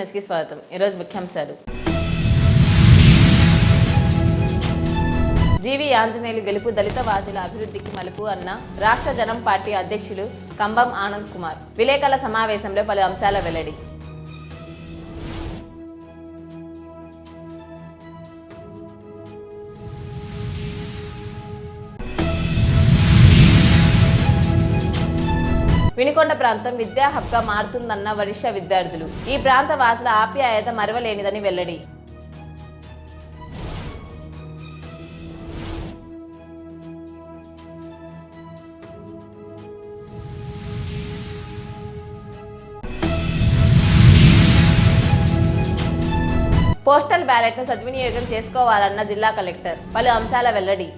నమస్కారం వెనుకొండ న్యూస్కి స్వాగతం ఈరోజు ముఖ్యాంశాలు జీవి ఆంజనేయులు గెలుపు దళిత వాసుల అభివృద్ధికి మలుపు అన్న రాష్ట్ర జనం పార్టీ అధ్యక్షులు కంబం ఆనంద్ కుమార్. విలేకరుల సమావేశంలో పలు అంశాల వెల్లడి. వినుకొండ ప్రాంతం విద్యా హబ్గా మారుతుందన్న వరిష్ట విద్యార్థులు. ఈ ప్రాంత వాసుల ఆప్యాయత మరవలేనిదని వెల్లడి. పోస్టల్ బ్యాలెట్ను సద్వినియోగం చేసుకోవాలన్న జిల్లా కలెక్టర్. పలు అంశాల వెల్లడి.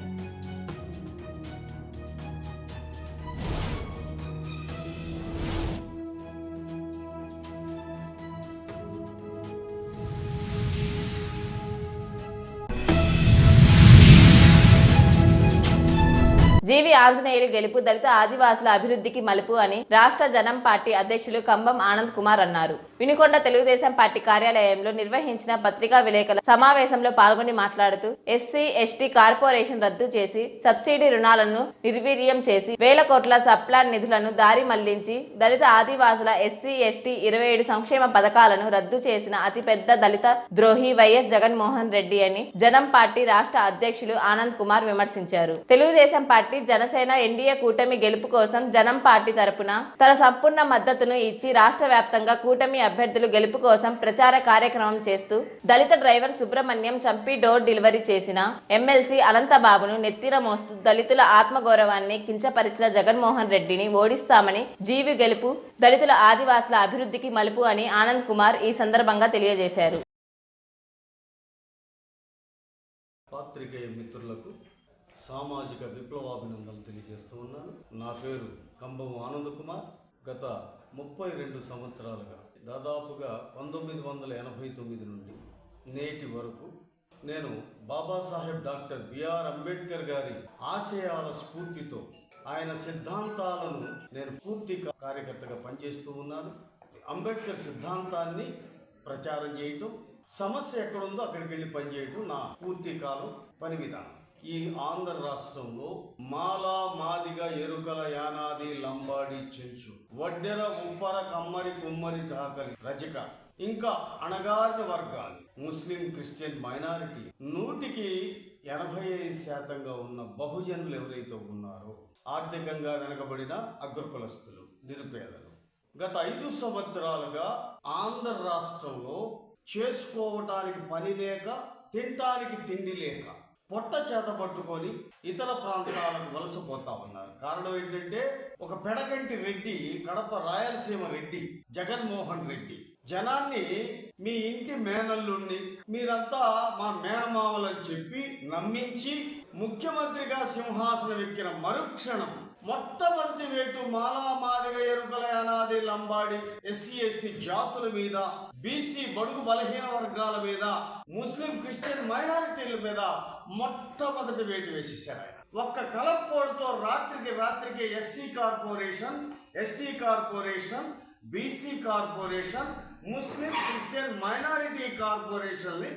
జీవి ఆంజనేయులు గెలుపు దళిత ఆదివాసుల అభివృద్ధికి మలుపు అని రాష్ట్ర జనం పార్టీ అధ్యక్షులు కంబం ఆనంద్ కుమార్ అన్నారు. వినుకొండ తెలుగుదేశం పార్టీ కార్యాలయంలో నిర్వహించిన పత్రికా విలేకరుల సమావేశంలో పాల్గొని మాట్లాడుతూ ఎస్సీ ఎస్టీ కార్పొరేషన్ రద్దు చేసి సబ్సిడీ రుణాలను నిర్వీర్యం చేసి వేల కోట్ల సప్లాన్ నిధులను దారి మళ్ళించి దళిత ఆదివాసుల ఎస్సీ ఎస్టీ ఇరవై ఏడు సంక్షేమ పథకాలను రద్దు చేసిన అతిపెద్ద దళిత ద్రోహి వైఎస్ జగన్మోహన్ రెడ్డి అని జనం పార్టీ రాష్ట్ర అధ్యక్షులు ఆనంద్ కుమార్ విమర్శించారు. తెలుగుదేశం పార్టీ జనసేన ఎన్డీఏ కూటమి గెలుపు కోసం జనం పార్టీ తరపున తన సంపూర్ణ మద్దతును ఇచ్చి రాష్ట్ర వ్యాప్తంగా కూటమి అభ్యర్థులు గెలుపు కోసం ప్రచార కార్యక్రమం చేస్తూ దళిత డ్రైవర్ సుబ్రహ్మణ్యం చంపి డోర్ డెలివరీ చేసిన ఎమ్మెల్సీ అనంతబాబును నెత్తిన మోస్తూ దళితుల ఆత్మగౌరవాన్ని కించపరిచిన జగన్మోహన్ రెడ్డిని ఓడిస్తామని జీవి గెలుపు దళితుల ఆదివాసుల అభివృద్ధికి మలుపు అని ఆనంద్ కుమార్ ఈ సందర్భంగా తెలియజేశారు. పాత్రికేయ మిత్రులకు సామాజిక విప్లవాభినందనలు తెలియజేస్తూ ఉన్నాను. నా పేరు కంబం ఆనంద్ కుమార్. గత ముప్పై రెండు సంవత్సరాలుగా దాదాపుగా పంతొమ్మిది వందల ఎనభై తొమ్మిది నుండి నేటి వరకు నేను బాబాసాహెబ్ డాక్టర్ బిఆర్ అంబేద్కర్ గారి ఆశయాల స్ఫూర్తితో ఆయన సిద్ధాంతాలను నేను పూర్తి కార్యకర్తగా పనిచేస్తూ ఉన్నాను. అంబేద్కర్ సిద్ధాంతాన్ని ప్రచారం చేయటం సమస్య ఎక్కడుందో అక్కడికి వెళ్ళి పనిచేయటం నా పూర్తి కాలం పని విధానం. ఈ ఆంధ్ర రాష్ట్రంలో మాలా మాదిగ ఎరుకల యానాది లంబాడి చెంచు వడ్డెర ఉప్పర కమ్మరి కుమ్మరి చాకలి రజక ఇంకా అణగారిన వర్గాలు ముస్లిం క్రిస్టియన్ మైనారిటీ నూటికి ఎనభై ఐదు శాతంగా ఉన్న బహుజనులు ఎవరైతే ఉన్నారో ఆర్థికంగా వెనకబడిన అగ్రకులస్తులు నిరుపేదలు. గత ఐదు సంవత్సరాలుగా ఆంధ్ర రాష్ట్రంలో చేసుకోవటానికి పని లేక తినటానికి తిండి లేక పొట్ట చేత పట్టుకొని ఇతర ప్రాంతాలకు వలసపోతా ఉన్నారు. కారణం ఏంటంటే ఒక పెడగంటి రెడ్డి కడప రాయలసీమ రెడ్డి జగన్మోహన్ రెడ్డి. జనాన్ని మీ ఇంటి మేనల్లుండి మీరంతా మా మేనమామలని చెప్పి నమ్మించి ముఖ్యమంత్రిగా సింహాసనం ఎక్కిన మరుక్షణం మొట్టమొదటి వేటు మాలా మాదిగ ఎరుకల అనాది లంబాడి ఎస్సీ ఎస్టీ జాతుల మీద బీసీ బడుగు బలహీన వర్గాల మీద ముస్లిం క్రిస్టియన్ మైనారిటీల మీద మొట్టమొదటి వేటు వేసేసారు ఆయన. ఒక్క కలపోడుతో రాత్రికి రాత్రికి SC corporation ST corporation BC corporation Muslim Christian minority కార్పొరేషన్ని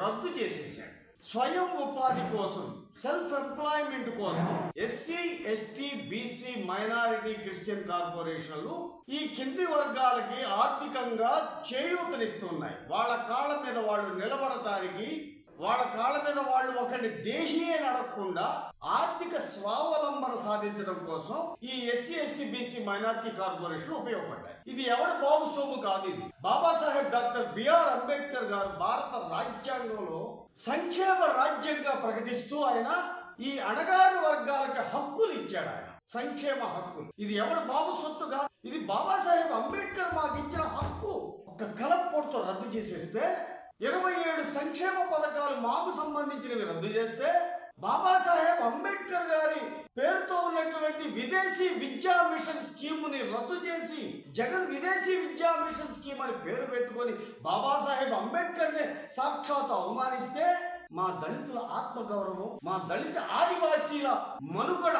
రద్దు చేసేసాడు. స్వయం ఉపాధి కోసం సెల్ఫ్ ఎంప్లాయ్మెంట్ కోసం SC ST BC minority Christian కార్పొరేషన్లు ఈ కింది వర్గాలకి ఆర్థికంగా చేయూతనిస్తున్నాయి. వాళ్ళ కాళ్ళ మీద వాళ్ళు నిలబడటానికి వాళ్ళ కాళ్ళ మీద వాళ్ళు ఒకటి దేహీయే నడకుండా ఆర్థిక స్వావలంబన సాధించడం కోసం ఈ SC ST BC minority corporation ఉపయోగపడ్డాయి. ఇది ఎవడు బాబు సోము కాదు ఇది. బాబాసాహెబ్ డాక్టర్ బిఆర్ అంబేద్కర్ గారు భారత రాజ్యాంగంలో సంక్షేమ రాజ్యంగా ప్రకటిస్తూ ఆయన ఈ అణగారిన వర్గాలకి హక్కులు ఇచ్చాడు ఆయన. సంక్షేమ హక్కులు. ఇది ఎవడు బాబు సొత్తు కాదు ఇది బాబాసాహెబ్ అంబేద్కర్ మాకు ఇచ్చిన హక్కు. ఒక కలపోటుతో రద్దు చేసేస్తే ఇరవై ఏడు సంక్షేమ పథకాలు మాకు సంబంధించినవి రద్దు చేస్తే బాబాసాహెబ్ అంబేద్కర్ గారి పేరుతో ఉన్నటువంటి విదేశీ విద్యా మిషన్ స్కీమ్ని రద్దు చేసి జగన్ విదేశీ విద్యా మిషన్ స్కీమ్ అని పేరు పెట్టుకొని బాబాసాహెబ్ అంబేద్కర్ని సాక్షాత్ అవమానిస్తే మా దళితుల ఆత్మగౌరవం మా దళిత ఆదివాసీల మనుగడ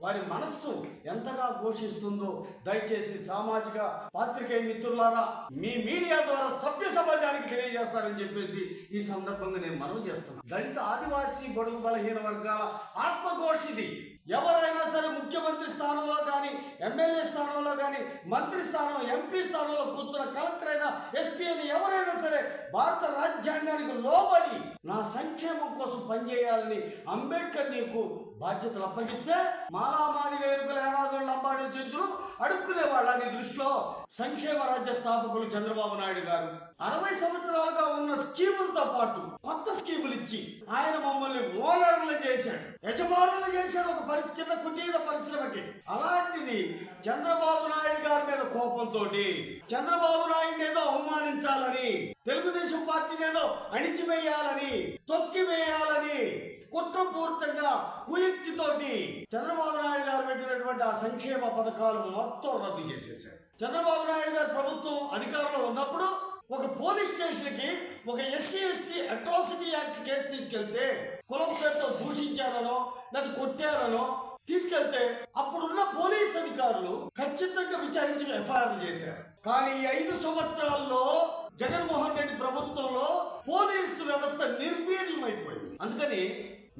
వారి మనస్సు ఎంతగా ఘోషిస్తుందో దయచేసి సామాజిక పాత్రికేయ మిత్రులారా మీ మీడియా ద్వారా సభ్య సమాజానికి తెలియజేస్తారని చెప్పేసి ఈ సందర్భంగా నేను మనవి చేస్తున్నాను. దళిత ఆదివాసీ బడుగు బలహీన వర్గాల ఆత్మఘోష ఇది ఎవరైనా సరే ముఖ్యమంత్రి స్థానంలో కానీ ఎమ్మెల్యే స్థానంలో కానీ మంత్రి స్థానం ఎంపీ స్థానంలో కూర్చున్న కలెక్టర్ అయినా ఎస్పీ అయినా ఎవరైనా సరే భారత రాజ్యాంగానికి లోబడి నా సంక్షేమం కోసం పనిచేయాలని అంబేద్కర్ నీకు బాధ్యతలు అప్పగిస్తే మాలామాదిగ ఎరుకల ఏనాదులు లంబాడి చెంచులు అడుక్కునే వాళ్ళ దృష్టిలో సంక్షేమ రాజ్య స్థాపకులు చంద్రబాబు నాయుడు గారు. అరవై సంవత్సరాలుగా ఉన్న స్కీములతో పాటు కొత్త స్కీములు ఇచ్చి ఆయన మమ్మల్ని ఓనర్లు చేశాడు. యజమానులు చేశాడు ఒక పరి చిన్న కుటీర పరిశ్రమకి. అలాంటిది చంద్రబాబు నాయుడు గారి మీద కోపంతో చంద్రబాబు నాయుడు ఏదో అవమానించాలని తెలుగుదేశం పార్టీని ఏదో అణిచివేయాలని తొక్కివేయాలని కుట్రపూరితంగా కుయుక్తితోటి చంద్రబాబు నాయుడు గారు పెట్టినటువంటి ఆ సంక్షేమ పథకాలు మొత్తం రద్దు చేసేశారు. చంద్రబాబు నాయుడు గారు ప్రభుత్వం అధికారంలో ఉన్నప్పుడు ఒక పోలీస్ స్టేషన్కి ఒక SC ST atrocity act case తీసుకెళ్తే కులం పేరుతో దూషించారనో లేదా కొట్టారనో తీసుకెళ్తే అప్పుడున్న పోలీస్ అధికారులు ఖచ్చితంగా విచారించి ఎఫ్ఐఆర్ చేశారు. కానీ ఐదు సంవత్సరాల్లో జగన్మోహన్ రెడ్డి ప్రభుత్వంలో పోలీసు వ్యవస్థ నిర్వీర్యమైపోయింది. అందుకని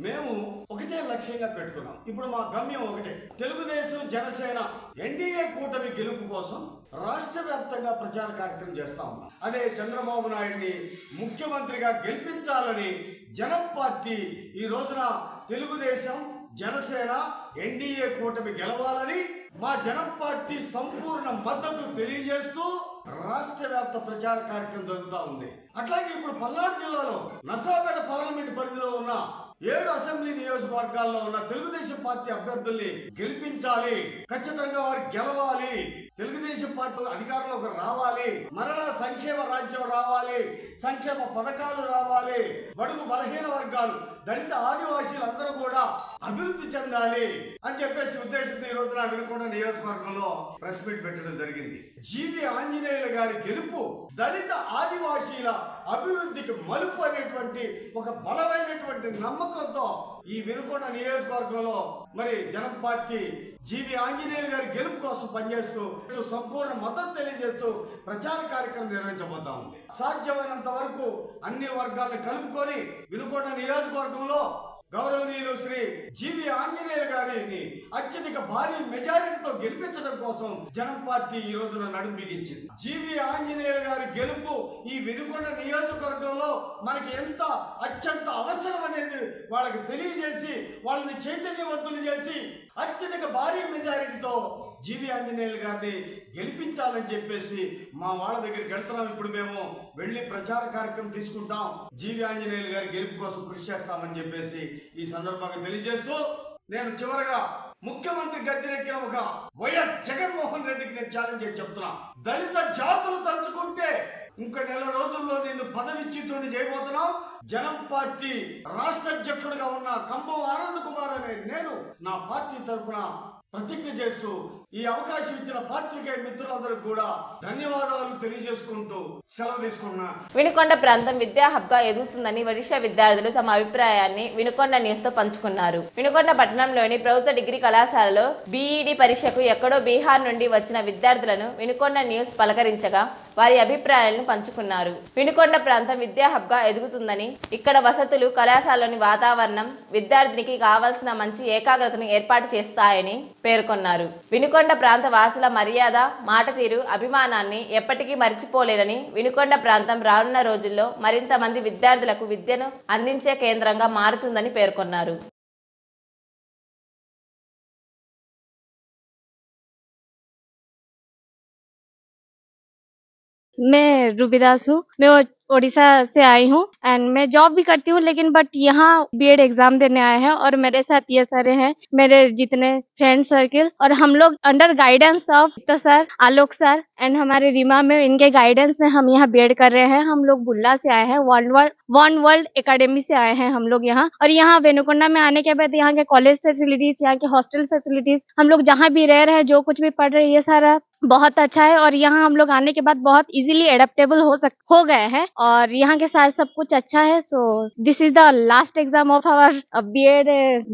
మేము ఒకటే లక్ష్యంగా పెట్టుకున్నాం. ఇప్పుడు మా గమ్యం ఒకటే. తెలుగుదేశం జనసేన ఎన్డీఏ కూటమి గెలుపు కోసం రాష్ట్ర వ్యాప్తంగా ప్రచార కార్యక్రమం చేస్తా ఉన్నాం. అదే చంద్రబాబు నాయుడిని ముఖ్యమంత్రిగా గెలిపించాలని జనం పార్టీ ఈ రోజున తెలుగుదేశం జనసేన ఎన్డీఏ కూటమి గెలవాలని మా జనం పార్టీ సంపూర్ణ మద్దతు తెలియజేస్తూ రాష్ట్ర వ్యాప్త ప్రచార కార్యక్రమం జరుగుతూ ఉంది. అట్లాగే ఇప్పుడు పల్నాడు జిల్లాలో నసరాపేట పార్లమెంట్ పరిధిలో ఉన్న ఏడు అసెంబ్లీ నియోజకవర్గాల్లో ఉన్న తెలుగుదేశం పార్టీ అభ్యర్థుల్ని గెలిపించాలి. ఖచ్చితంగా వారు గెలవాలి. తెలుగుదేశం పార్టీ అధికారంలోకి రావాలి. మరలా సంక్షేమ రాజ్యం రావాలి. సంక్షేమ పథకాలు రావాలి. బడుగు బలహీన వర్గాలు దళిత ఆదివాసీలందరూ కూడా అభివృద్ధి చెందాలి అని చెప్పేసి ఉద్దేశంతో ఈ రోజున వినుకొండ నియోజకవర్గంలో ప్రెస్ మీట్ పెట్టడం జరిగింది. జీవి ఆంజనేయుల గారి గెలుపు దళిత ఆదివాసీల అభివృద్ధికి మలుపు అనేటువంటి ఒక బలమైనటువంటి నమ్మకంతో ఈ వినుకొండ నియోజకవర్గంలో మరి జనం పార్టీ జీవి ఆంజనేయులు గారి గెలుపు కోసం పనిచేస్తూ సంపూర్ణ మద్దతు తెలియజేస్తూ ప్రచార కార్యక్రమం నిర్వహించబోతా ఉంది. సాధ్యమైనంత వరకు అన్ని వర్గాలను కలుపుకొని వినుకొండ నియోజకవర్గంలో గౌరవనీయులు శ్రీ జీవి ఆంజనేయులు గారిని అత్యధిక భారీ మెజారిటీతో గెలిపించడం కోసం జనం పార్టీ ఈ రోజున నడుం బిగించింది. జీవి ఆంజనేయులు గారి గెలుపు ఈ వెనుకొండ నియోజకవర్గంలో మనకి ఎంత అత్యంత అవసరం అనేది వాళ్ళకి తెలియజేసి వాళ్ళని చైతన్యవంతులు చేసి అత్యధిక భారీ మెజారిటీతో జీవి ఆంజనేయులు గారిని గెలిపించాలని చెప్పేసి మా వాళ్ళ దగ్గరికి వెళ్తున్నాం. ఇప్పుడు మేము వెళ్ళి ప్రచార కార్యక్రమం తీసుకుంటాం. జీవి ఆంజనేయులు గారి గెలుపు కోసం కృషి చేస్తామని చెప్పేసి ఈ సందర్భంగా తెలియజేస్తూ నేను చివరగా ముఖ్యమంత్రి గద్దెనెక్కిన ఒక వైఎస్ జగన్మోహన్ రెడ్డికి నేను ఛాలెంజ్ చేసి చెప్తున్నా. దళిత జాతులు తలుచుకుంటే ఇంక నెల రోజుల్లో నిన్ను పదవిచ్యుతుడిని చేయబోతున్నావు. జనం పార్టీ రాష్ట్ర అధ్యక్షుడిగా ఉన్న కంబం ఆనంద్ కుమార్ అనే నేను నా పార్టీ తరఫున ప్రతిజ్ఞ చేస్తూ ఈ అవకాశం ఇచ్చిన పాత్రికే మిత్రులందరూ కూడా ధన్యవాదాలు తెలియజేసుకుంటూ సెలవు తీసుకున్నా. వినుకొండ ప్రాంతం విద్యా హబ్గా ఎదుగుతుందని ఒడిషా విద్యార్థులు తమ అభిప్రాయాన్ని వినుకొండ న్యూస్తో పంచుకున్నారు. వినుకొండ పట్టణంలోని ప్రభుత్వ డిగ్రీ కళాశాలలో బీఈడి పరీక్షకు ఎక్కడో బీహార్ నుండి వచ్చిన విద్యార్థులను వినుకొండ న్యూస్ పలకరించగా వారి అభిప్రాయాలను పంచుకున్నారు. వినుకొండ ప్రాంతం విద్యా హబ్గా ఎదుగుతుందని ఇక్కడ వసతులు కళాశాలలోని వాతావరణం విద్యార్థినికి కావాల్సిన మంచి ఏకాగ్రతను ఏర్పాటు చేస్తాయని పేర్కొన్నారు. వినుకొండ వినుకొండ ప్రాంత వాసుల మర్యాద మాట తీరు అభిమానాన్ని ఎప్పటికీ మరిచిపోలేనని వినుకొండ ప్రాంతం రానున్న రోజుల్లో మరింత మంది విద్యార్థులకు విద్యను అందించే కేంద్రంగా మారుతుందని పేర్కొన్నారు. मैं रूबीदास हूँ। मैं ओडिशा से आई हूँ एंड मैं जॉब भी करती हूँ, लेकिन बट यहाँ बीएड एग्ज़ाम देने आए हैं और मेरे साथ ये सारे हैं, मेरे जितने फ्रेंड सर्किल और हम लोग अंडर गाइडेंस ऑफ़ तो सर आलोक सर एंड हमारे रीमा में इनके गाइडेंस में हम यहाँ बीएड कर रहे हैं। हम लोग बुल्ला से आए हैं world world one world academy से आए हैं हम लोग यहाँ। और यहाँ वेनुकोंडा में आने के बाद यहाँ के कॉलेज फैसिलिटीज़ यहाँ के हॉस्टल फैसिलिटीज़ हम लोग जहाँ भी रह रहे हैं, जो कुछ भी पढ़ रहे हैं, ये सारा बहुत अच्छा है और यहाँ हम लोग आने के बाद बहुत इजीली एडेप्टेबल हो सक, हो गए हैं और यहाँ के साथ सब कुछ अच्छा है so this is the last exam of our B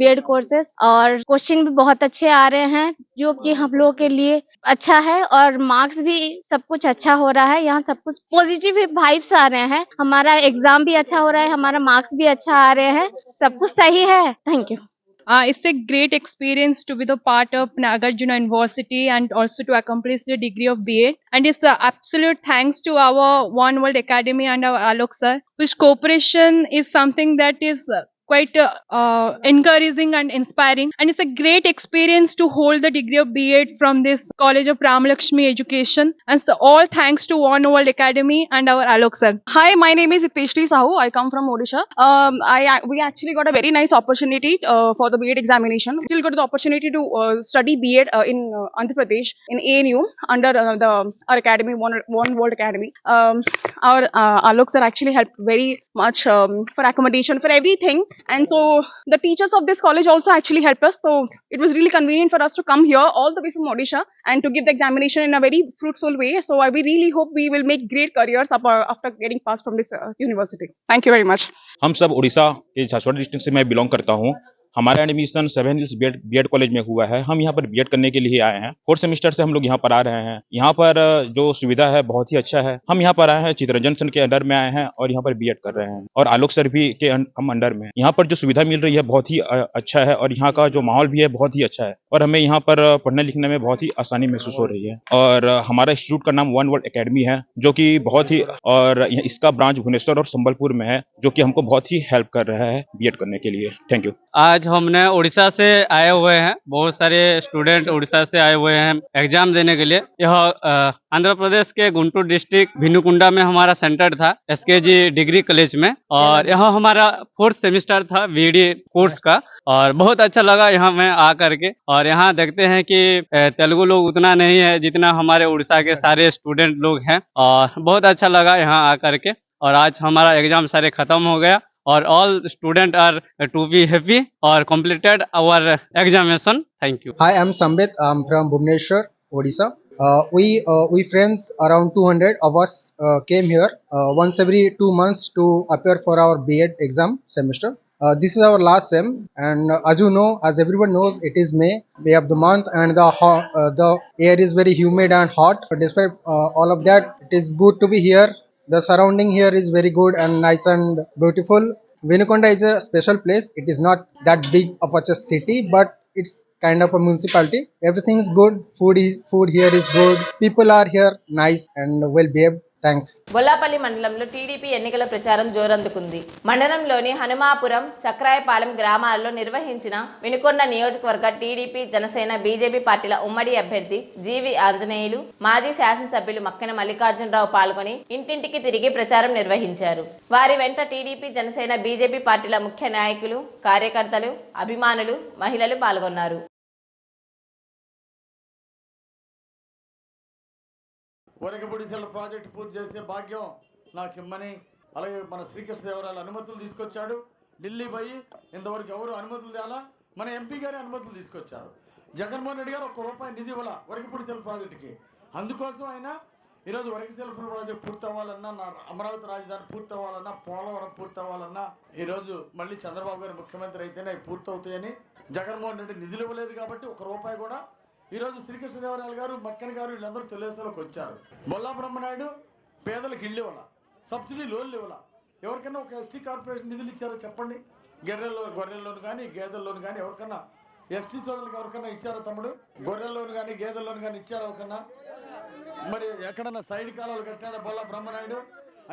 Ed courses और क्वेश्चन भी बहुत अच्छे आ रहे हैं, जो कि हम लोगों के लिए अच्छा है और मार्क्स भी सब कुछ अच्छा हो रहा है, यहाँ सब कुछ पॉजिटिव वाइब्स आ रहे हैं, हमारा एग्ज़ाम भी अच्छा हो रहा है, हमारा मार्क्स भी अच्छा आ रहे हैं, सब कुछ सही है thank you Uh, it's a great experience to be the part of Nagarjuna University and also to accomplish the degree of BA. And it's uh, absolute thanks to our One World Academy and our Alok sir, which cooperation is something that is uh, quite uh, uh, encouraging and inspiring. And it's a great experience to hold the degree of BA from this College of Ramalakshmi Education. And so all thanks to One World Academy and our Alok sir. Hi, my name is Iteshri Sahu. I come from Odisha. Um, I we actually got a very nice opportunity uh, for the B.Ed examination. We still got the opportunity to uh, study B.Ed uh, in uh, Andhra Pradesh in ANU under the our academy, One, One World Academy. Um, our uh, Alok sir actually helped very much um, for accommodation for everything, and so the teachers of this college also actually helped us. So it was really convenient for us to come here all the way from Odisha and to give the examination in a very fruitful way. So I, we really hope we will make great careers up, uh, after getting passed from this uh, university. Thank you very much. हम सब उड़ीसा के Jharkhand district से मैं belong करता हूँ हमारा admission Seven Hills B Ed college में हुआ है। हम यहाँ पर बी करने के लिए आए हैं। फोर्थ सेमेस्टर से हम लोग यहाँ पर आ रहे हैं। यहाँ पर, जो सुविधा है, बहुत ही अच्छा है। हम यहाँ पर आए हैं चित्ररंजन सर के अंडर में आए हैं और यहाँ पर बी कर रहे हैं। और आलोक सर भी के अं- हम अंडर में यहाँ पर जो सुविधा मिल रही है, बहुत ही अच्छा है और यहाँ का जो माहौल भी है, बहुत ही अच्छा है। और हमें यहाँ पर, पढ़ने लिखने में बहुत ही आसानी महसूस हो रही है। और हमारा इंस्टीट्यूट का नाम वन वर्ल्ड अकेडमी है, जो कि बहुत ही, और इसका ब्रांच भुवनेश्वर और संबलपुर में है, जो कि हमको बहुत ही हेल्प कर रहा है बी करने के लिए। थैंक यू आज हमने उड़ीसा से आए हुए हैं। बहुत सारे स्टूडेंट उड़ीसा से आए हुए हैं एग्ज़ाम देने के लिए। यह आंध्र प्रदेश के गुंटूर डिस्ट्रिक्ट भिनुकुंडा में हमारा सेंटर था एसकेजी डिग्री कॉलेज में। और यह हमारा फोर्थ सेमिस्टर था बीडी कोर्स का। और बहुत अच्छा लगा यहाँ में आ करके और यहाँ देखते हैं कि तेलुगु लोग उतना नहीं है जितना हमारे उड़ीसा के सारे स्टूडेंट लोग हैं। और बहुत अच्छा लगा यहाँ आ करके और आज हमारा एग्ज़ाम सारे खत्म हो गया। or all students are to be happy or completed our examination. Thank you. Hi, I'm Sambit. I'm from Bhubaneswar, Odisha. Uh, we uh, we friends around 200 of us uh, came here uh, once every two months to appear for our B.Ed exam semester. Uh, this is our last sem, and uh, as you know, as everyone knows, it is May, May of the month, and the uh, the air is very humid and hot. Despite uh, all of that, it is good to be here the surrounding here is very good and nice and beautiful. Vinukonda is a special place. It is not that big of a city, but it's kind of a municipality. Everything is good. Food is food here is good. People are here nice and well behaved. Thanks Bollapalli మండలంలో TDP ఎన్నికల ప్రచారం జోరందుకుంది. మండలంలోని హనుమాపురం చక్రాయపాలెం గ్రామాలలో నిర్వహించిన వినుకొండ నియోజకవర్గ TDP Janasena BJP పార్టీల ఉమ్మడి అభ్యర్థి జీవి ఆంజనేయులు మాజీ శాసనసభ్యులు మక్కెన మల్లికార్జునరావు పాల్గొని ఇంటింటికి తిరిగి ప్రచారం నిర్వహించారు. వారి వెంట టీడీపీ జనసేన బీజేపీ పార్టీల ముఖ్య నాయకులు కార్యకర్తలు అభిమానులు మహిళలు పాల్గొన్నారు. వరకబొడిసెల ప్రాజెక్టు పూర్తి చేసే భాగ్యం నాకు ఇమ్మని అలాగే మన శ్రీకృష్ణదేవరాయలు అనుమతులు తీసుకొచ్చాడు. ఢిల్లీ పోయి ఇంతవరకు ఎవరు అనుమతులు తేలా? మన ఎంపీ గారి అనుమతులు తీసుకొచ్చారు. జగన్మోహన్ రెడ్డి గారు ఒక్క రూపాయి నిధి ఇవ్వాల వరకపొడిసెల ప్రాజెక్టుకి. అందుకోసం ఆయన ఈరోజు వరకశిల ప్రాజెక్ట్ పూర్తి అవ్వాలన్నా నా అమరావతి రాజధాని పూర్తి అవ్వాలన్నా పోలవరం పూర్తి అవ్వాలన్నా ఈరోజు మళ్ళీ చంద్రబాబు గారు ముఖ్యమంత్రి అయితేనే అవి పూర్తవుతాయని జగన్మోహన్ రెడ్డి నిధులు ఇవ్వలేదు కాబట్టి ఒక రూపాయి కూడా ఈరోజు శ్రీకృష్ణదేవరాయలు గారు మక్కన్ గారు వీళ్ళందరూ తెలుగుదేశంలోకి వచ్చారు. బొల్లా బ్రహ్మనాయుడు పేదలకు ఇళ్ళు ఇవ్వాల సబ్సిడీ లోన్లు ఇవ్వాల. ఎవరికైనా ఒక ఎస్టీ కార్పొరేషన్ నిధులు ఇచ్చారో చెప్పండి? గొర్రెల్లో గొర్రెల్లోను కానీ గేదెల్లోను కానీ ఎవరికన్నా? ఎస్టీ సోదరులకు ఎవరికన్నా ఇచ్చారా తమ్ముడు? గొర్రెల్లోను కానీ గేదెల్లోను కానీ ఇచ్చారా ఎవరికన్నా? మరి ఎక్కడన్నా సైడ్ కాలాలు కట్టాడా బొల్ల బ్రహ్మనాయుడు?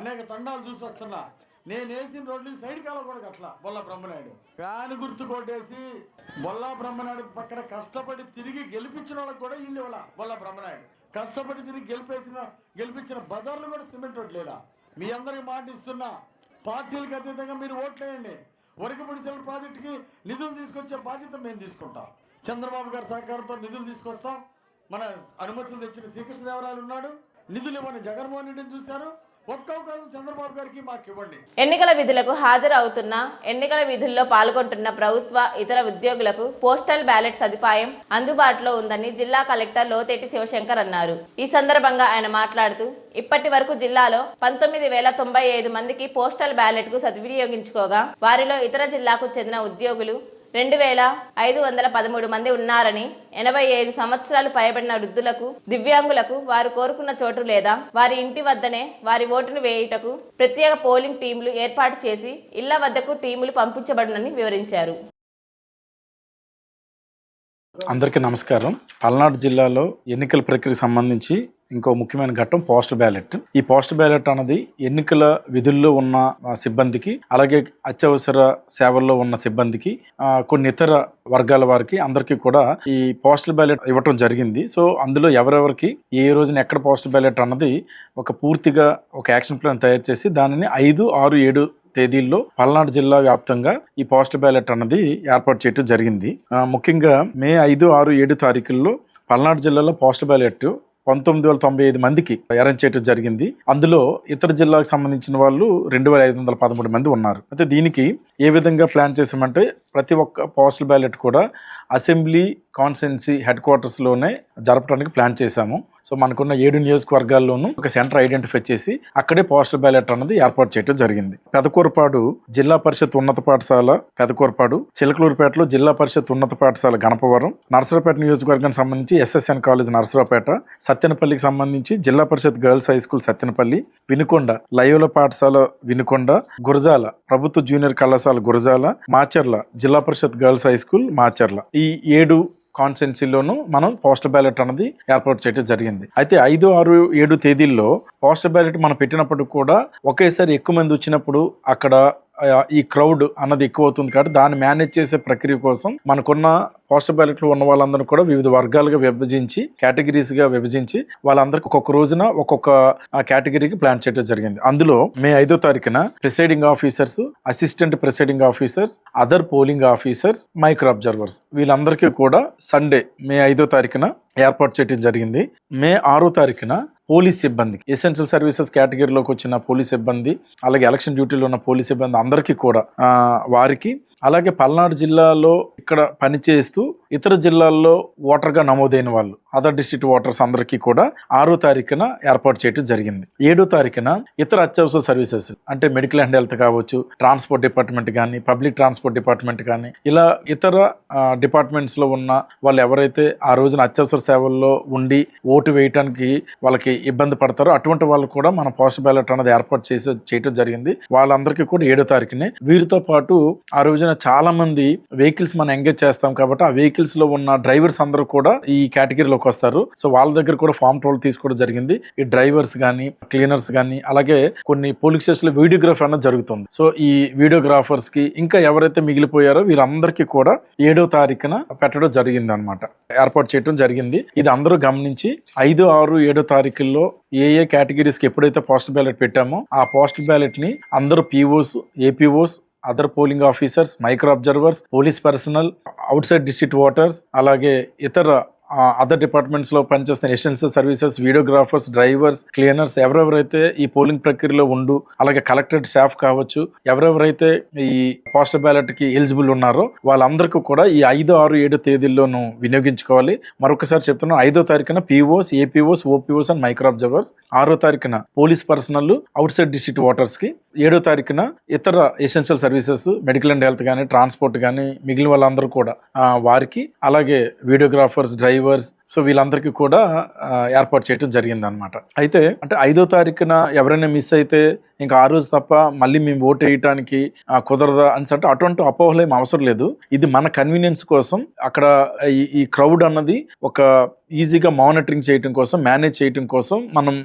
అనేక తండాలు చూసి వస్తున్నా. నేను వేసిన రోడ్లు సైడ్ కాలువ కూడా అట్లా బొల్ల బ్రహ్మనాయుడు. ఫ్యాన్ గుర్తు కొట్టేసి బొల్ల బ్రహ్మనాయుడు పక్కన కష్టపడి తిరిగి గెలిపించిన వాళ్ళకి కూడా ఇల్లు ఇవ్వాల బొల్ల బ్రహ్మనాయుడు. కష్టపడి తిరిగి గెలిపేసిన గెలిపించిన బజార్లు కూడా సిమెంట్ రోడ్లు లేదా మీ అందరికి మాట ఇస్తున్నా పార్టీలకు అతీతంగా మీరు ఓట్లేయండి వరకు ముడిసెల ప్రాజెక్టుకి నిధులు తీసుకొచ్చే బాధ్యత మేము తీసుకుంటాం. చంద్రబాబు గారి సహకారంతో నిధులు తీసుకొస్తాం. మన అనుమతులు తెచ్చిన శ్రీకృష్ణదేవరాయలు ఉన్నాడు. నిధులు ఇవ్వని జగన్మోహన్ రెడ్డిని చూశారు. ఎన్నికల విధులకు హాజరవుతున్న ఎన్నికల విధుల్లో పాల్గొంటున్న ప్రభుత్వ ఇతర ఉద్యోగులకు పోస్టల్ బ్యాలెట్ సదుపాయం అందుబాటులో ఉందని జిల్లా కలెక్టర్ లోతేటి శివశంకర్ అన్నారు. ఈ సందర్భంగా ఆయన మాట్లాడుతూ ఇప్పటి వరకు జిల్లాలో పంతొమ్మిది వేల తొంభై ఐదు మందికి పోస్టల్ బ్యాలెట్కు సద్వినియోగించుకోగా వారిలో ఇతర జిల్లాకు చెందిన ఉద్యోగులు రెండు వేల ఐదు వందల పదమూడు మంది ఉన్నారని ఎనభై ఐదు సంవత్సరాలు పైబడిన వృద్ధులకు దివ్యాంగులకు వారు కోరుకున్న చోటు లేదా? వారి ఇంటి వద్దనే వారి ఓటును వేయుటకు ప్రత్యేక పోలింగ్ టీంలు ఏర్పాటు చేసి ఇళ్ళ వద్దకు టీములు పంపించబడునని వివరించారు. అందరికీ నమస్కారం. పల్నాడు జిల్లాలో ఎన్నికల ప్రక్రియకు సంబంధించి ఇంకో ముఖ్యమైన ఘట్టం పోస్ట్ బ్యాలెట్. ఈ పోస్ట్ బ్యాలెట్ అన్నది ఎన్నికల విధుల్లో ఉన్న సిబ్బందికి అలాగే అత్యవసర సేవల్లో ఉన్న సిబ్బందికి కొన్ని ఇతర వర్గాల వారికి అందరికీ కూడా ఈ పోస్టల్ బ్యాలెట్ ఇవ్వటం జరిగింది. సో అందులో ఎవరెవరికి ఏ రోజున ఎక్కడ పోస్టల్ బ్యాలెట్ అన్నది ఒక పూర్తిగా ఒక యాక్షన్ ప్లాన్ తయారు చేసి దానిని ఐదు ఆరు ఏడు తేదీల్లో పల్నాడు జిల్లా వ్యాప్తంగా ఈ పోస్టల్ బ్యాలెట్ అన్నది ఏర్పాటు చేయడం జరిగింది. ముఖ్యంగా మే ఐదు ఆరు ఏడు తారీఖుల్లో పల్నాడు జిల్లాలో పోస్టల్ బ్యాలెట్ పంతొమ్మిది వేల తొంభై ఐదు మందికి అరేంజ్ చేయడం జరిగింది. అందులో ఇతర జిల్లాకు సంబంధించిన వాళ్ళు రెండు వేల ఐదు వందల పదమూడు మంది ఉన్నారు. అయితే దీనికి ఏ విధంగా ప్లాన్ చేసామంటే ప్రతి ఒక్క పోస్టల్ బ్యాలెట్ కూడా అసెంబ్లీ కాన్స్టెన్సీ హెడ్ క్వార్టర్స్లోనే జరపడానికి ప్లాన్ చేశాము. సో మనకున్న ఏడు నియోజకవర్గాల్లోనూ ఒక సెంటర్ ఐడెంటిఫై చేసి అక్కడే పోస్టల్ బ్యాలెట్ అన్నది ఏర్పాటు చేయడం జరిగింది. పెదకూరపాడు జిల్లా పరిషత్ ఉన్నత పాఠశాల పెదకూరపాడు చిలకలూరుపేటలో జిల్లా పరిషత్ ఉన్నత పాఠశాల గణపవరం నర్సరావుపేట నియోజకవర్గానికి సంబంధించి ఎస్ఎస్ఎన్ కాలేజ్ నర్సరావుపేట సత్యనపల్లికి సంబంధించి Zilla Parishad girls high school Sattenapalli Vinukonda Loyola పాఠశాల వినుకొండ గురజాల ప్రభుత్వ జూనియర్ కళాశాల Gurazala Macherla Zilla Parishad girls high school Macherla. ఈ ఈ ఏడు కాన్స్టెన్సీలోనూ మనం పోస్టల్ బ్యాలెట్ అనేది ఏర్పాటు చేయడం జరిగింది. అయితే ఐదు ఆరు ఏడు తేదీల్లో పోస్టల్ బ్యాలెట్ మనం పెట్టినప్పుడు కూడా ఒకేసారి ఎక్కువ మంది వచ్చినప్పుడు అక్కడ ఈ క్రౌడ్ అన్నది ఎక్కువ అవుతుంది కాబట్టి దాన్ని మేనేజ్ చేసే ప్రక్రియ కోసం మనకున్న పోస్టల్ బ్యాలెట్లు ఉన్న వాళ్ళందరూ కూడా వివిధ వర్గాలుగా విభజించి కేటగిరీస్గా విభజించి వాళ్ళందరికీ ఒక్కొక్క రోజున ఒక్కొక్క కేటగిరీకి ప్లాన్ చేయడం జరిగింది. అందులో మే ఐదో తారీఖున presiding officers assistant presiding officers other polling officers micro observers వీళ్ళందరికీ కూడా సండే మే ఐదో తారీఖున ఏర్పాటు చేయడం జరిగింది. మే ఆరో తారీఖున పోలీస్ సిబ్బంది. ఎసెన్షియల్ సర్వీసెస్ కేటగిరీలోకి వచ్చిన పోలీస్ సిబ్బంది అలాగే ఎలక్షన్ డ్యూటీలో ఉన్న పోలీస్ సిబ్బంది అందరికీ కూడా వారికి అలాగే పల్నాడు జిల్లాలో ఇక్కడ పనిచేస్తూ ఇతర జిల్లాల్లో ఓటర్గా నమోదైన వాళ్ళు అదర్ డిస్ట్రిక్ట్ ఓటర్స్ అందరికీ కూడా ఆరో తారీఖున ఏర్పాటు చేయడం జరిగింది. ఏడో తారీఖున ఇతర అత్యవసర సర్వీసెస్ అంటే మెడికల్ అండ్ హెల్త్ కావచ్చు ట్రాన్స్పోర్ట్ డిపార్ట్మెంట్ కానీ పబ్లిక్ ట్రాన్స్పోర్ట్ డిపార్ట్మెంట్ కానీ ఇలా ఇతర డిపార్ట్మెంట్స్లో ఉన్న వాళ్ళు ఎవరైతే ఆ రోజున అత్యవసర సేవల్లో ఉండి ఓటు వేయటానికి వాళ్ళకి ఇబ్బంది పడతారో అటువంటి వాళ్ళు కూడా మన పోస్ట్ బ్యాలెట్ అనేది ఏర్పాటు చేసి చేయడం జరిగింది. వాళ్ళందరికీ కూడా ఏడో తారీఖునే వీరితో పాటు ఆ రోజున చాలా మంది వెహికల్స్ మనం ఎంగేజ్ చేస్తాం కాబట్టి ఆ వెహికల్స్లో ఉన్న డ్రైవర్స్ అందరూ కూడా ఈ కేటగిరీలోకి వస్తారు. సో వాళ్ళ దగ్గర కూడా ఫామ్ టోల్ తీసుకోవడం జరిగింది. ఈ డ్రైవర్స్ కానీ క్లీనర్స్ కానీ అలాగే కొన్ని పోలీస్ స్టేషన్లో వీడియోగ్రఫీ అన్నది జరుగుతుంది. సో ఈ వీడియోగ్రాఫర్స్కి ఇంకా ఎవరైతే మిగిలిపోయారో వీళ్ళందరికీ కూడా ఏడో తారీఖున పెట్టడం జరిగింది అనమాట ఏర్పాటు చేయడం జరిగింది. ఇది అందరూ గమనించి ఐదు ఆరు ఏడో తారీఖుల్లో ఏ ఏ కేటగిరీస్కి ఎప్పుడైతే పోస్ట్ బ్యాలెట్ పెట్టామో ఆ పోస్టల్ బ్యాలెట్ని అందరూ POs APOs other polling officers micro observers police personnel outside district voters అలాగే ఇతర అదర్ డిపార్ట్మెంట్స్లో పనిచేస్తున్న essential services videographers drivers cleaners ఎవరెవరైతే ఈ పోలింగ్ ప్రక్రియలో ఉండు అలాగే కలెక్టరేట్ స్టాఫ్ కావచ్చు ఎవరెవరైతే ఈ పోస్టల్ బ్యాలెట్కి ఎలిజిబుల్ ఉన్నారో వాళ్ళందరికీ కూడా ఈ ఐదు ఆరు ఏడు తేదీల్లోనూ వినియోగించుకోవాలి. మరొకసారి చెప్తున్నాను ఐదో తారీఖున POs APOs OPOs and micro observers ఆరో తారీఖున police personnel outside district ఓటర్స్కి ఏడో తారీఖున ఇతర essential services medical and health కానీ ట్రాన్స్పోర్ట్ కానీ మిగిలిన వాళ్ళందరూ కూడా వారికి. అలాగే వీడియోగ్రాఫర్స్ డ్రైవర్స్ సో వీళ్ళందరికీ కూడా ఏర్పాటు చేయడం జరిగింది అనమాట అయితే అంటే ఐదో తారీఖున ఎవరైనా మిస్ అయితే ఇంకా ఆ రోజు తప్ప మళ్ళీ మేము ఓటు వేయటానికి కుదరదా అని అంటే అటువంటి అపోహలు ఏం అవసరం లేదు. ఇది మన కన్వీనియన్స్ కోసం అక్కడ ఈ ఈ క్రౌడ్ అన్నది ఒక ఈజీగా మానిటరింగ్ చేయడం కోసం మేనేజ్ చేయడం కోసం మనం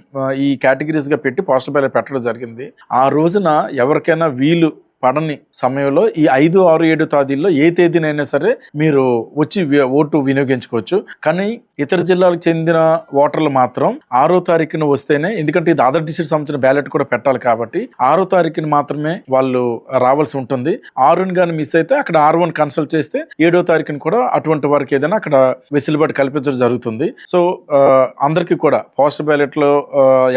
ఈ కేటగిరీస్గా పెట్టి పోస్టల్ బ్యాలెట్ పెట్టడం జరిగింది. ఆ రోజున ఎవరికైనా వీలు పడని సమయంలో ఈ ఐదు ఆరు ఏడు తేదీల్లో ఏ తేదీనైనా సరే మీరు వచ్చి ఓటు వినియోగించుకోవచ్చు. కానీ ఇతర జిల్లాలకు చెందిన ఓటర్లు మాత్రం ఆరో తారీఖున వస్తేనే ఎందుకంటే ఇది అదర్ డిస్ట్రిక్ట్ సంబంధించిన బ్యాలెట్ కూడా పెట్టాలి కాబట్టి ఆరో తారీఖున మాత్రమే వాళ్ళు రావాల్సి ఉంటుంది. ఆరుని కానీ మిస్ అయితే అక్కడ ఆర్ వన్ కన్సల్ట్ చేస్తే ఏడో తారీఖున కూడా అటువంటి వారికి ఏదైనా అక్కడ వెసులుబాటు కల్పించడం జరుగుతుంది. సో అందరికీ కూడా పోస్ట్ బ్యాలెట్లో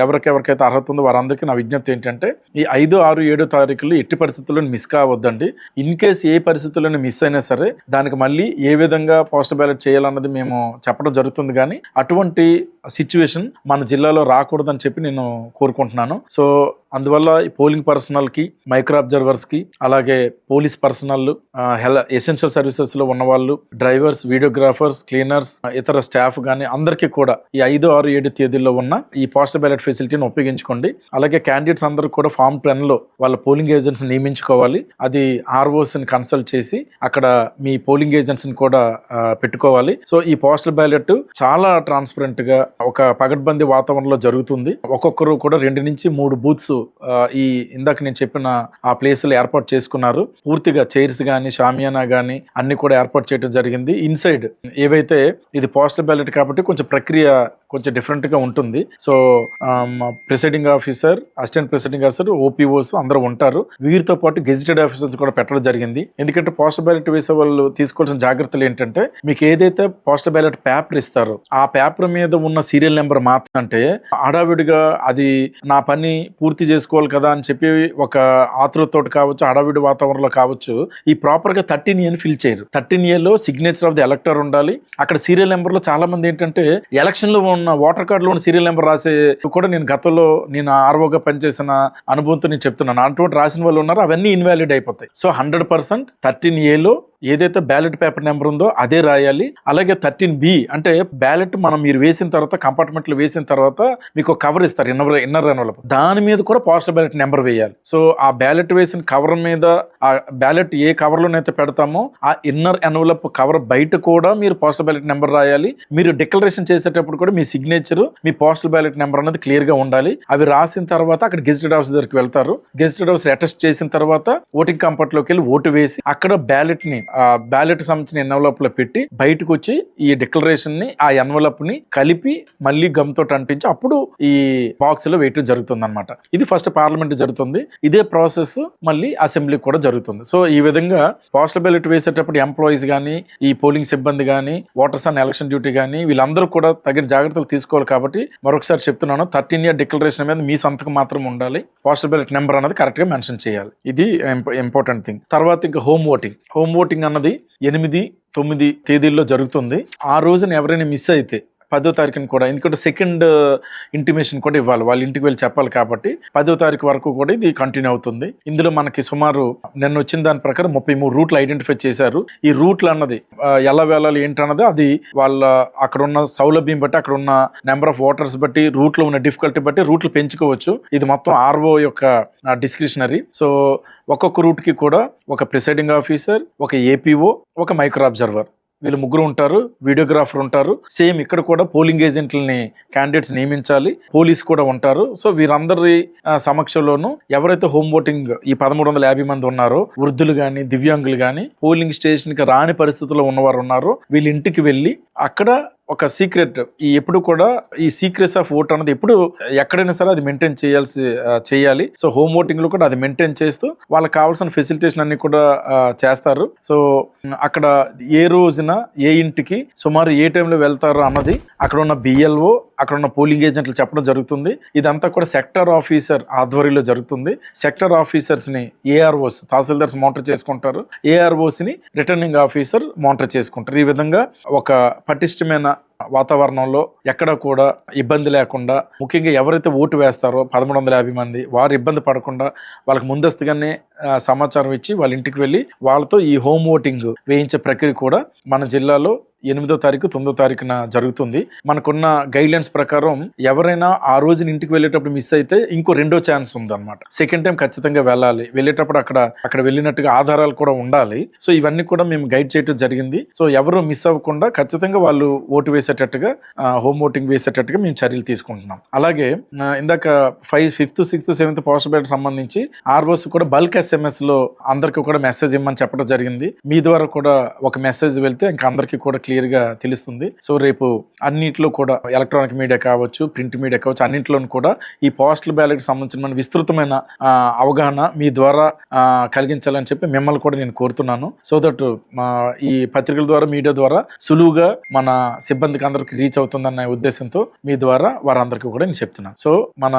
ఎవరికెవరికైతే అర్హత ఉందో వారందరికీ నా విజ్ఞప్తి ఏంటంటే ఈ ఐదు ఆరు ఏడో తారీఖులు ఎట్టి పరిస్థితుల్లో మిస్ కావద్దండి. ఇన్ కేస్ ఏ పరిస్థితుల్లో మిస్ అయినా సరే దానికి మళ్ళీ ఏ విధంగా పోస్ట్ బ్యాలెట్ చేయాలన్నది మేము చెప్పడం జరుగుతుంది. కానీ అటువంటి సిచ్యువేషన్ మన జిల్లాలో రాకూడదని చెప్పి నేను కోరుకుంటున్నాను. సో అందువల్ల ఈ పోలింగ్ పర్సనల్కి మైక్రో అబ్జర్వర్స్కి అలాగే పోలీస్ పర్సనల్ హెల్ ఎసెన్షియల్ సర్వీసెస్లో ఉన్నవాళ్ళు డ్రైవర్స్ వీడియోగ్రాఫర్స్ క్లీనర్స్ ఇతర స్టాఫ్ కానీ అందరికీ కూడా ఈ ఐదు ఆరు ఏడు తేదీల్లో ఉన్న ఈ పోస్టల్ బ్యాలెట్ ఫెసిలిటీని ఉపయోగించుకోండి. అలాగే క్యాండిడేట్స్ అందరూ కూడా ఫామ్ టెన్లో వాళ్ళ పోలింగ్ ఏజెంట్స్ నియమించుకోవాలి. అది ఆర్ఓస్ని కన్సల్ట్ చేసి అక్కడ మీ పోలింగ్ ఏజెంట్స్ని కూడా పెట్టుకోవాలి. సో ఈ పోస్టల్ బ్యాలెట్ చాలా ట్రాన్స్పరెంట్గా ఒక పగడ్బందీ వాతావరణంలో జరుగుతుంది. ఒక్కొక్కరు కూడా రెండు నుంచి మూడు బూత్స్ ఈ ఇందాక నేను చెప్పిన ఆ ప్లేసులు ఏర్పాటు చేసుకున్నారు. పూర్తిగా చైర్స్ కానీ షామియానా కానీ అన్ని కూడా ఏర్పాటు చేయడం జరిగింది. ఇన్సైడ్ ఏవైతే ఇది పోస్టల్ బ్యాలెట్ కాబట్టి కొంచెం ప్రక్రియ కొంచెం డిఫరెంట్గా ఉంటుంది. So presiding officer assistant presiding officer OPOs అందరూ ఉంటారు. వీరితో పాటు గెజిటెడ్ ఆఫీసర్స్ కూడా పెట్టడం జరిగింది. ఎందుకంటే పోస్టల్ బ్యాలెట్ వేసే వాళ్ళు తీసుకోవాల్సిన జాగ్రత్తలు ఏంటంటే మీకు ఏదైతే పోస్టల్ బ్యాలెట్ పేపర్ ఇస్తారు ఆ పేపర్ మీద ఉన్న సీరియల్ నెంబర్ మాత్రం అంటే హడావిడిగా అది నా పని పూర్తి చేసుకోవాలి కదా అని చెప్పి ఒక ఆతృతతో కావచ్చు హడావిడి వాతావరణంలో కావచ్చు ఈ ప్రాపర్గా థర్టీన్ అని ఫిల్ చేయరు. థర్టీన్లో సిగ్నేచర్ ఆఫ్ ది ఎలక్టర్ ఉండాలి. అక్కడ సీరియల్ నెంబర్లో చాలా మంది ఏంటంటే ఎలక్షన్లో ఉన్న ఓటర్ కార్డు లో ఉన్న సీరియల్ నెంబర్ రాసే కూడా నేను గతంలో నేను ఆర్ఓగా పనిచేసిన అనుభవంతో నేను చెప్తున్నాను. అటువంటి రాసిన వాళ్ళు ఉన్నారు అవన్నీ ఇన్వాలిడ్ అయిపోతాయి. సో హండ్రెడ్ పర్సెంట్ థర్టీన్ ఏలో ఏదైతే బ్యాలెట్ పేపర్ నెంబర్ ఉందో అదే రాయాలి. అలాగే థర్టీన్ బి అంటే బ్యాలెట్ మనం మీరు వేసిన తర్వాత కంపార్ట్మెంట్లో వేసిన తర్వాత మీకు కవర్ ఇస్తారు ఇన్నర్ ఇన్నర్ ఎన్వలప్ దాని మీద కూడా పోస్టల్ బ్యాలెట్ నెంబర్ వేయాలి. సో ఆ బ్యాలెట్ వేసిన కవర్ మీద ఆ బ్యాలెట్ ఏ కవర్లోనైతే పెడతామో ఆ ఇన్నర్ ఎన్వలప్ కవర్ బయట కూడా మీరు పోస్టల్ బ్యాలెట్ నెంబర్ రాయాలి. మీరు డిక్లరేషన్ చేసేటప్పుడు కూడా మీ సిగ్నేచర్ మీ పోస్టల్ బ్యాలెట్ నెంబర్ అనేది క్లియర్గా ఉండాలి. అవి రాసిన తర్వాత అక్కడ గెజిటెడ్ హౌస్ దగ్గరికి వెళ్తారు. గెజిటెడ్ హౌస్ అటెస్ట్ చేసిన తర్వాత ఓటింగ్ కంపార్ట్లోకి వెళ్ళి ఓటు వేసి అక్కడ బ్యాలెట్ని బ్యాలెట్ సంబంధించిన ఎన్వలప్లో పెట్టి బయటకు వచ్చి ఈ డిక్లరేషన్ని ఆ ఎన్వలప్ని కలిపి మళ్ళీ గమ్ తోటి అంటించి అప్పుడు ఈ బాక్స్లో వేయటం జరుగుతుంది అనమాట ఇది ఫస్ట్ పార్లమెంట్ జరుగుతుంది. ఇదే ప్రాసెస్ మళ్ళీ అసెంబ్లీ కూడా జరుగుతుంది. సో ఈ విధంగా పోస్టల్ బ్యాలెట్ వేసేటప్పుడు ఎంప్లాయీస్ కానీ ఈ పోలింగ్ సిబ్బంది కానీ ఓటర్స్ అండ్ ఎలక్షన్ డ్యూటీ కానీ వీళ్ళందరూ కూడా తగిన జాగ్రత్తలు తీసుకోవాలి కాబట్టి మరొకసారి చెప్తున్నాను. థర్టీన్ ఇయర్ డిక్లరేషన్ మీద మీ సంతకం మాత్రం ఉండాలి. పోస్టల్ బ్యాలెట్ నెంబర్ అనేది కరెక్ట్గా మెన్షన్ చేయాలి. ఇది ఇంపార్టెంట్ థింగ్. తర్వాత ఇంకా హోమ్ ఓటింగ్. హోమ్ ఓటింగ్ అన్నది ఎనిమిది తొమ్మిది తేదీల్లో జరుగుతుంది. ఆ రోజున ఎవరైనా మిస్ అయితే పదో తారీఖున కూడా ఎందుకంటే సెకండ్ ఇంటిమేషన్ uh, కూడా ఇవ్వాలి. వాళ్ళ ఇంటికి వెళ్ళి చెప్పాలి కాబట్టి పదో తారీఖు వరకు కూడా ఇది కంటిన్యూ అవుతుంది. ఇందులో మనకి సుమారు నిన్న వచ్చిన దాని ప్రకారం ముప్పై మూడు రూట్లు ఐడెంటిఫై చేశారు. ఈ రూట్లు అన్నది ఎలా వెళ్ళాలి ఏంటన్నది అది వాళ్ళ అక్కడ ఉన్న సౌలభ్యం బట్టి అక్కడ ఉన్న నెంబర్ ఆఫ్ ఓటర్స్ బట్టి రూట్లో ఉన్న డిఫికల్టీ బట్టి రూట్లు పెంచుకోవచ్చు. ఇది మొత్తం ఆర్ఓ యొక్క డిస్క్రిషనరీ సో ఒక్కొక్క రూట్కి కూడా ఒక ప్రిసైడింగ్ ఆఫీసర్ ఒక ఏపీఓ ఒక మైక్రో అబ్జర్వర్ వీళ్ళు ముగ్గురు ఉంటారు వీడియోగ్రాఫర్ ఉంటారు. సేమ్ ఇక్కడ కూడా పోలింగ్ ఏజెంట్లని క్యాండిడేట్స్ నియమించాలి. పోలీస్ కూడా ఉంటారు. సో వీరందరి సమక్షంలోనూ ఎవరైతే హోమ్ ఓటింగ్ ఈ పదమూడు వందల యాభై మంది ఉన్నారో వృద్ధులు కానీ దివ్యాంగులు కానీ పోలింగ్ స్టేషన్కి రాని పరిస్థితుల్లో ఉన్నవారు ఉన్నారో వీళ్ళ ఇంటికి వెళ్ళి అక్కడ ఒక సీక్రెట్. ఈ ఎప్పుడు కూడా ఈ సీక్రెట్స్ ఆఫ్ ఓట్ అన్నది ఎప్పుడు ఎక్కడైనా సరే అది మెయింటైన్ చేయాల్సి చేయాలి. సో హోమ్ ఓటింగ్లో కూడా అది మెయింటైన్ చేస్తూ వాళ్ళకి కావాల్సిన ఫెసిలిటేషన్ అన్ని కూడా చేస్తారు. సో అక్కడ ఏ రోజున ఏ ఇంటికి సుమారు ఏ టైంలో వెళ్తారు అన్నది అక్కడ ఉన్న బిఎల్ఓ అక్కడ ఉన్న పోలింగ్ ఏజెంట్లు చెప్పడం జరుగుతుంది. ఇదంతా కూడా సెక్టర్ ఆఫీసర్ ఆధ్వర్యంలో జరుగుతుంది. సెక్టర్ ఆఫీసర్స్ని ఏఆర్ఓస్ తహసీల్దార్స్ మోనిటర్ చేసుకుంటారు. ఏఆర్ఓస్ని రిటర్నింగ్ ఆఫీసర్ మోనిటర్ చేసుకుంటారు. ఈ విధంగా ఒక పటిష్టమైన వాతావరణంలో ఎక్కడ కూడా ఇబ్బంది లేకుండా ముఖ్యంగా ఎవరైతే ఓటు వేస్తారో పదమూడు వందల యాభై మంది వారు ఇబ్బంది పడకుండా వాళ్ళకి ముందస్తుగానే సమాచారం ఇచ్చి వాళ్ళ ఇంటికి వెళ్ళి వాళ్ళతో ఈ హోమ్ ఓటింగ్ వేయించే ప్రక్రియ కూడా మన జిల్లాలో ఎనిమిదో తారీఖు తొమ్మిదో తారీఖున జరుగుతుంది. మనకున్న గైడ్ లైన్స్ ప్రకారం ఎవరైనా ఆ రోజున ఇంటికి వెళ్ళేటప్పుడు మిస్ అయితే ఇంకో రెండో ఛాన్స్ ఉందన్నమాట. సెకండ్ టైం ఖచ్చితంగా వెళ్ళాలి. వెళ్ళేటప్పుడు అక్కడ అక్కడ వెళ్ళినట్టుగా ఆధారాలు కూడా ఉండాలి. సో ఇవన్నీ కూడా మేము గైడ్ చేయడం జరిగింది. సో ఎవరు మిస్ అవ్వకుండా ఖచ్చితంగా వాళ్ళు ఓటు వేసే వేసేటట్టుగా హోమ్ ఓటింగ్ వేసేటట్టుగా మేము చర్యలు తీసుకుంటున్నాం. అలాగే ఇందాక five fifth sixth seventh post ballot సంబంధించి ఆర్ఓస్ కూడా బల్క్ ఎస్ఎంఎస్లో అందరికీ కూడా మెసేజ్ ఇమ్మని చెప్పడం జరిగింది. మీ ద్వారా కూడా ఒక మెసేజ్ వెళ్తే ఇంకా అందరికీ కూడా క్లియర్గా తెలుస్తుంది. సో రేపు అన్నింటిలో కూడా ఎలక్ట్రానిక్ మీడియా కావచ్చు ప్రింట్ మీడియా కావచ్చు అన్నింటిలోనూ కూడా ఈ పోస్టల్ బ్యాలెట్ సంబంధించిన విస్తృతమైన అవగాహన మీ ద్వారా కలిగించాలని చెప్పి మిమ్మల్ని కూడా నేను కోరుతున్నాను. సో దట్ ఈ పత్రికల ద్వారా మీడియా ద్వారా సులువుగా మన సిబ్బంది సిబ్బందికి అందరికి రీచ్ అవుతుందన్న ఉద్దేశంతో మీ ద్వారా వారందరికీ కూడా నేను చెప్తున్నాను సో మన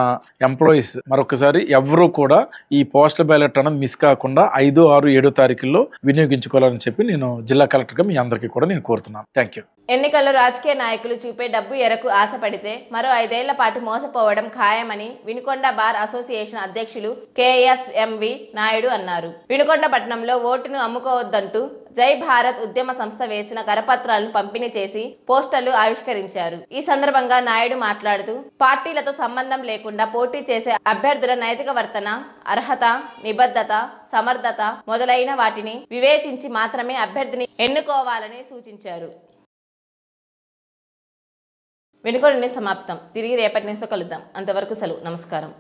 ఎంప్లాయీస్ మరొకసారి ఎవరు కూడా ఈ పోస్టల్ బ్యాలెట్ అనేది మిస్ కాకుండా ఐదు ఆరు ఏడో తారీఖుల్లో వినియోగించుకోవాలని చెప్పి నేను జిల్లా కలెక్టర్గా మీ అందరికీ కూడా నేను కోరుతున్నాను. థ్యాంక్ యూ ఎన్నికల్లో రాజకీయ నాయకులు చూపే డబ్బు ఎరకు ఆశపడితే మరో ఐదేళ్ళ పాటు మోసపోవడం ఖాయమని వినుకొండ బార్ అసోసియేషన్ అధ్యక్షులు కేఎస్ఎంవి నాయుడు అన్నారు. వినుకొండ పట్టణంలో ఓటును అమ్ముకోవద్దంటూ జై భారత్ ఉద్యమ సంస్థ వేసిన కరపత్రాలను పంపిణీ చేసి పోస్టర్లు ఆవిష్కరించారు. ఈ సందర్భంగా నాయుడు మాట్లాడుతూ పార్టీలతో సంబంధం లేకుండా పోటీ చేసే అభ్యర్థుల నైతిక వర్తన అర్హత నిబద్ధత సమర్థత మొదలైన వాటిని వివేచించి మాత్రమే అభ్యర్థిని ఎన్నుకోవాలని సూచించారు. వెనుకొండ సమాప్తం. తిరిగి రేపటి నుంచి కలుద్దాం. అంతవరకు సెలవు. నమస్కారం.